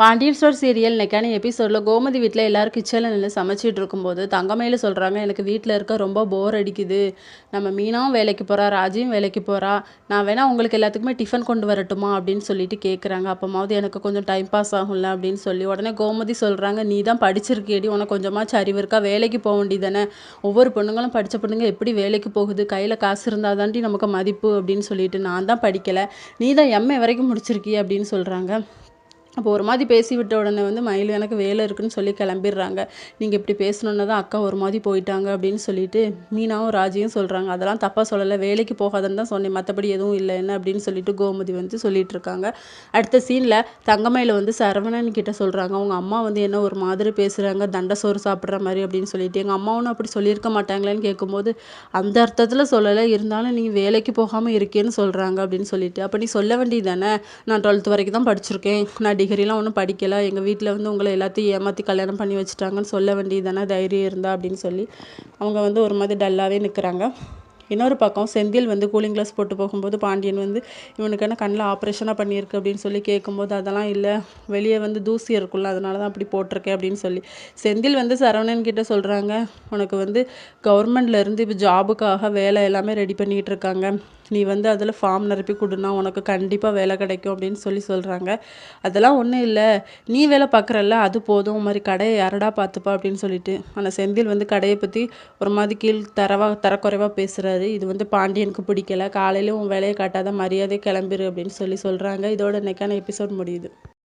Pandian store serial இன்னைக்கான எபிசோடில் கோமதி வீட்டில் எல்லோரும் கிச்சனில் நின்று சமைச்சிட்டு இருக்கும்போது தங்கமையில் சொல்கிறாங்க எனக்கு வீட்டில் இருக்க ரொம்ப போர் அடிக்குது. நம்ம மீனாவும் வேலைக்கு போகிறா ராஜியும் வேலைக்கு போகிறா நான் வேணால் உங்களுக்கு எல்லாத்துக்குமே டிஃபன் கொண்டு வரட்டுமா? அப்படின்னு சொல்லிட்டு கேட்குறாங்க அப்போமாவது எனக்கு கொஞ்சம் டைம் பாஸ் ஆகும்ல அப்படின்னு சொல்லி உடனே கோமதி சொல்கிறாங்க நீ தான் படிச்சிருக்கேடி உனக்கு கொஞ்சமாச்சும் அறிவு இருக்கா? வேலைக்கு போக வேண்டியதானே ஒவ்வொரு பொண்ணுங்களும் படித்த பொண்ணுங்க எப்படி வேலைக்கு போகுது? கையில் காசு இருந்தால் தாண்டி நமக்கு மதிப்பு. அப்படின்னு சொல்லிட்டு நான் தான் படிக்கலை. நீ தான் எம்ஏ வரைக்கும் முடிச்சிருக்கிய அப்படின்னு சொல்கிறாங்க அப்போ ஒரு மாதிரி பேசி விட்ட உடனே வந்து மயில் எனக்கு வேலை இருக்குன்னு சொல்லி கிளம்பிடுறாங்க. நீங்கள் இப்படி பேசணுன்னு தான் அக்கா ஒரு மாதிரி போயிட்டாங்க அப்படின்னு சொல்லிட்டு மீனாவும் ராஜியும் சொல்கிறாங்க அதெல்லாம் தப்பாக சொல்லலை. வேலைக்கு போகாதுன்னு தான் சொன்னேன். மற்றபடி எதுவும் இல்லை. என்ன? அப்படின்னு சொல்லிட்டு கோமதி வந்து சொல்லிட்டு இருக்காங்க. அடுத்த சீனில் தங்கமயில வந்து சரவணன் கிட்ட சொல்கிறாங்க அவங்க அம்மா வந்து என்ன ஒரு மாதிரி பேசுகிறாங்க தண்டை சோறு சாப்பிட்ற மாதிரி அப்படின்னு சொல்லிட்டு. எங்கள் அம்மாவும் அப்படி சொல்லியிருக்க மாட்டாங்களேன்னு கேட்கும்போது அந்த அர்த்தத்தில் சொல்லலை. இருந்தாலும் நீங்கள் வேலைக்கு போகாமல் இருக்கேன்னு சொல்கிறாங்க அப்படின்னு சொல்லிட்டு. அப்போ நீ சொல்ல வேண்டியது தானே? நான் டுவெல்த் வரைக்கும் தான் படிச்சிருக்கேன். நான் டிகிரிலாம் ஒன்றும் படிக்கலை. எங்கள் வீட்டில் வந்து உங்களை எல்லாத்தையும் ஏமாற்றி கல்யாணம் பண்ணி வச்சுட்டாங்கன்னு சொல்ல வேண்டியது தானே தைரியம் இருந்தால் அப்படின்னு சொல்லி அவங்க வந்து ஒரு மாதிரி டல்லாகவே நிற்கிறாங்க இன்னொரு பக்கம் செந்தில் வந்து கூலிங் கிளாஸ் போட்டு போகும்போது பாண்டியன் வந்து இவனுக்கு என்ன கண்ணில் ஆப்ரேஷனாக பண்ணியிருக்கு அப்படின்னு சொல்லி கேட்கும்போது அதெல்லாம் இல்லை. வெளியே வந்து தூசி இருக்குல்ல அதனால தான் அப்படி போட்டிருக்கேன் அப்படின்னு சொல்லி. செந்தில் வந்து சரவணன் கிட்ட சொல்கிறாங்க உனக்கு வந்து கவர்மெண்ட்லேருந்து இப்போ ஜாபுக்காக வேலை எல்லாமே ரெடி பண்ணிகிட்டு இருக்காங்க. நீ வந்து அதில் ஃபார்ம் நிரப்பி கொடுனா உனக்கு கண்டிப்பாக வேலை கிடைக்கும் அப்படின்னு சொல்லி சொல்கிறாங்க அதெல்லாம் ஒன்றும் இல்லை. நீ வேலை பார்க்குறல்ல அது போதும். மாதிரி கடையை யாரடா பார்த்துப்பா அப்படின்னு சொல்லிட்டு ஆனால் செந்தில் வந்து கடையை பற்றி ஒரு மாதிரி கீழ் தரவா தரக்குறைவாக பேசுகிறாரு இது வந்து பாண்டியனுக்கு பிடிக்கல. காலையில உன் வேலையை காட்டாத மரியாதை கிளம்பிரு அப்படின்னு சொல்லி சொல்கிறாங்க இதோட இன்னைக்கான எபிசோட் முடியுது.